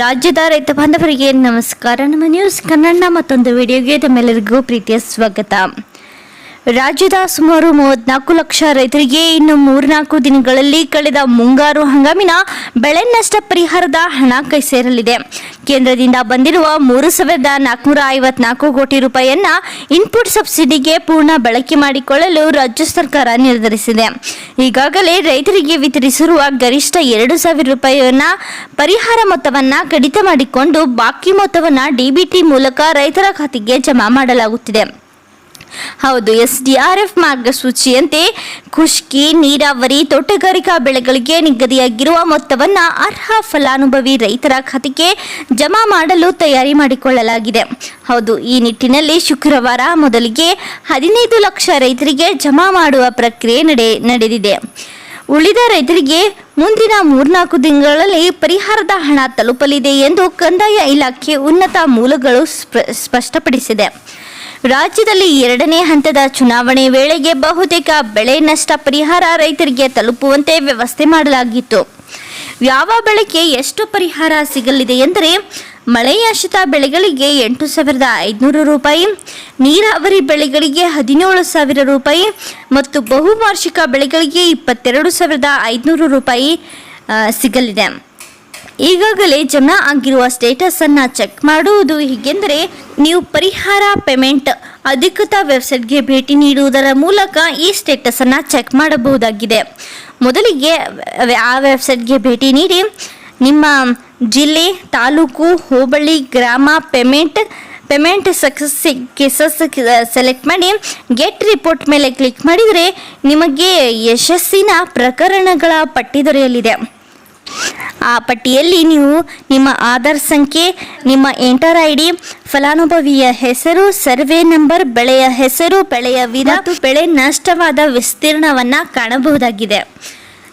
ರಾಜ್ಯದ ರೈತ ಬಾಂಧವರಿಗೆ ನಮಸ್ಕಾರ. ನಮ್ಮ ನ್ಯೂಸ್ ಕನ್ನಡ ಮತ್ತೊಂದು ವಿಡಿಯೋಗೆ ತಮ್ಮೆಲ್ಲರಿಗೂ ಪ್ರೀತಿಯ ಸ್ವಾಗತ. ರಾಜ್ಯದ ಸುಮಾರು ಮೂವತ್ನಾಲ್ಕು ಲಕ್ಷ ರೈತರಿಗೆ ಇನ್ನು ಮೂರ್ನಾಲ್ಕು ದಿನಗಳಲ್ಲಿ ಕಳೆದ ಮುಂಗಾರು ಹಂಗಾಮಿನ ಬೆಳೆ ನಷ್ಟ ಪರಿಹಾರದ ಹಣ ಕೈ ಸೇರಲಿದೆ. ಕೇಂದ್ರದಿಂದ ಬಂದಿರುವ ಮೂರು ಸಾವಿರದ ನಾಲ್ಕುನೂರ ಐವತ್ನಾಲ್ಕು ಕೋಟಿ ರೂಪಾಯಿಯನ್ನ ಇನ್ಪುಟ್ ಸಬ್ಸಿಡಿಗೆ ಪೂರ್ಣ ಬಳಕೆ ಮಾಡಿಕೊಳ್ಳಲು ರಾಜ್ಯ ಸರ್ಕಾರ ನಿರ್ಧರಿಸಿದೆ. ಈಗಾಗಲೇ ರೈತರಿಗೆ ವಿತರಿಸಿರುವ ಗರಿಷ್ಠ ಎರಡು ಸಾವಿರ ರೂಪಾಯಿಯನ್ನ ಪರಿಹಾರ ಮೊತ್ತವನ್ನ ಕಡಿತ ಮಾಡಿಕೊಂಡು ಬಾಕಿ ಮೊತ್ತವನ್ನ ಡಿಬಿಟಿ ಮೂಲಕ ರೈತರ ಖಾತೆಗೆ ಜಮಾ ಮಾಡಲಾಗುತ್ತಿದೆ. ಹೌದು, ಎಸ್ ಡಿ ಆರ್ ಎಫ್ ಮಾರ್ಗಸೂಚಿಯಂತೆ ಖುಷ್ಕಿ, ನೀರಾವರಿ, ತೋಟಗಾರಿಕಾ ಬೆಳೆಗಳಿಗೆ ನಿಗದಿಯಾಗಿರುವ ಮೊತ್ತವನ್ನ ಅರ್ಹ ಫಲಾನುಭವಿ ರೈತರ ಖಾತೆಗೆ ಜಮಾ ಮಾಡಲು ತಯಾರಿ ಮಾಡಿಕೊಳ್ಳಲಾಗಿದೆ. ಹೌದು, ಈ ನಿಟ್ಟಿನಲ್ಲಿ ಶುಕ್ರವಾರ ಮೊದಲಿಗೆ ಹದಿನೈದು ಲಕ್ಷ ರೈತರಿಗೆ ಜಮಾ ಮಾಡುವ ಪ್ರಕ್ರಿಯೆ ನಡೆ, ನಡೆದಿದೆ. ಉಳಿದ ರೈತರಿಗೆ ಮುಂದಿನ ಮೂರ್ನಾಲ್ಕು ದಿನಗಳಲ್ಲಿ ಪರಿಹಾರದ ಹಣ ತಲುಪಲಿದೆ ಎಂದು ಕಂದಾಯ ಇಲಾಖೆ ಉನ್ನತ ಮೂಲಗಳು ಸ್ಪ- ಸ್ಪಷ್ಟಪಡಿಸಿದೆ. ರಾಜ್ಯದಲ್ಲಿ ಎರಡನೇ ಹಂತದ ಚುನಾವಣೆ ವೇಳೆಗೆ ಬಹುತೇಕ ಬೆಳೆ ನಷ್ಟ ಪರಿಹಾರ ರೈತರಿಗೆ ತಲುಪುವಂತೆ ವ್ಯವಸ್ಥೆ ಮಾಡಲಾಗಿತ್ತು. ಯಾವ ಬೆಳೆಗೆ ಎಷ್ಟು ಪರಿಹಾರ ಸಿಗಲಿದೆ ಎಂದರೆ, ಮಳೆಯಾಶ್ರಿತ ಬೆಳೆಗಳಿಗೆ ಎಂಟು ಸಾವಿರದ ಐದುನೂರು ರೂಪಾಯಿ, ನೀರಾವರಿ ಬೆಳೆಗಳಿಗೆ ಹದಿನೇಳು ಸಾವಿರ ರೂಪಾಯಿ ಮತ್ತು ಬಹುವಾರ್ಷಿಕ ಬೆಳೆಗಳಿಗೆ ಇಪ್ಪತ್ತೆರಡು ಸಾವಿರದ ಐದುನೂರು ರೂಪಾಯಿ ಸಿಗಲಿದೆ. ಈಗಾಗಲೇ ಜಮಾ ಆಗಿರುವ ಸ್ಟೇಟಸ್ ಅನ್ನ ಚೆಕ್ ಮಾಡುವುದು ಹೀಗೆಂದರೆ ನೀವು ಪರಿಹಾರ ಪೇಮೆಂಟ್ ಅಧಿಕೃತ ವೆಬ್ಸೈಟ್ಗೆ ಭೇಟಿ ನೀಡುವುದರ ಮೂಲಕ ಈ ಸ್ಟೇಟಸ್ ಅನ್ನ ಚೆಕ್ ಮಾಡಬಹುದಾಗಿದೆ. ಮೊದಲಿಗೆ ಆ ವೆಬ್ಸೈಟ್ಗೆ ಭೇಟಿ ನೀಡಿ ನಿಮ್ಮ ಜಿಲ್ಲೆ, ತಾಲೂಕು, ಹೋಬಳಿ, ಗ್ರಾಮ payment payment success cases select ಮಾಡಿ ಗೆಟ್ ರಿಪೋರ್ಟ್ ಮೇಲೆ ಕ್ಲಿಕ್ ಮಾಡಿದರೆ ನಿಮಗೆ ಯಶಸ್ಸಿನ ಪ್ರಕರಣಗಳ ಪಟ್ಟಿ ದೊರೆಯಲಿದೆ ಆ ಪಟ್ಟಿಯಲ್ಲಿ ನೀವು ನಿಮ್ಮ ಆಧಾರ್ ಸಂಖ್ಯೆ ನಿಮ್ಮ ಎಂಟರ್ ಐ ಡಿ ಫಲಾನುಭವಿಯ ಹೆಸರು ಸರ್ವೆ ನಂಬರ್ ಬೆಳೆಯ ಹೆಸರು ಬೆಳೆಯ ವಿಧ ಬೆಳೆ ನಷ್ಟವಾದ ವಿಸ್ತೀರ್ಣವನ್ನು ಕಾಣಬಹುದಾಗಿದೆ.